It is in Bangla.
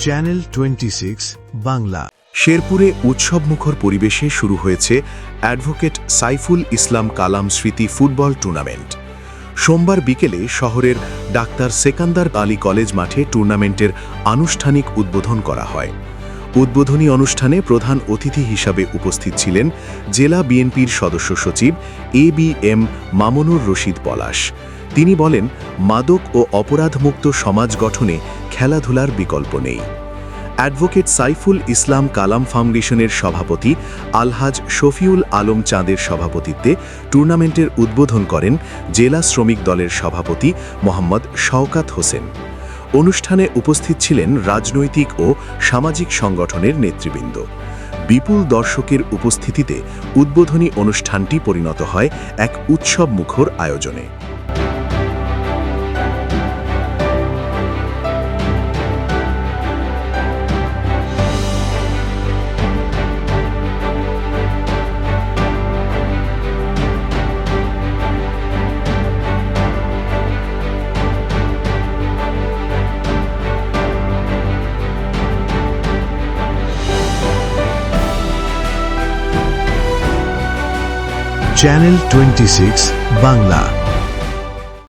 চ্যানেল টোয়েন্টি বাংলা শেরপুরে উৎসবমুখর পরিবেশে শুরু হয়েছে অ্যাডভোকেট সাইফুল ইসলাম কালাম স্মৃতি ফুটবল টুর্নামেন্ট। সোমবার বিকেলে শহরের ডাক্তার সেকান্দার আলী কলেজ মাঠে টুর্নামেন্টের আনুষ্ঠানিক উদ্বোধন করা হয়। উদ্বোধনী অনুষ্ঠানে প্রধান অতিথি হিসাবে উপস্থিত ছিলেন জেলা বিএনপির সদস্য সচিব A B M Mamunur Rashid Palash. তিনি বলেন, মাদক ও অপরাধমুক্ত সমাজ গঠনে খেলাধুলার বিকল্প নেই। অ্যাডভোকেট সাইফুল ইসলাম কালাম ফাউন্ডেশনের সভাপতি আলহাজ শফিউল আলম চাঁদের সভাপতিত্বে টুর্নামেন্টের উদ্বোধন করেন জেলা শ্রমিক দলের সভাপতি মোহাম্মদ শওকাত হোসেন। অনুষ্ঠানে উপস্থিত ছিলেন রাজনৈতিক ও সামাজিক সংগঠনের নেতৃবৃন্দ। বিপুল দর্শকের উপস্থিতিতে উদ্বোধনী অনুষ্ঠানটি পরিণত হয় এক উৎসব মুখর আয়োজনে। Channel twenty Bangla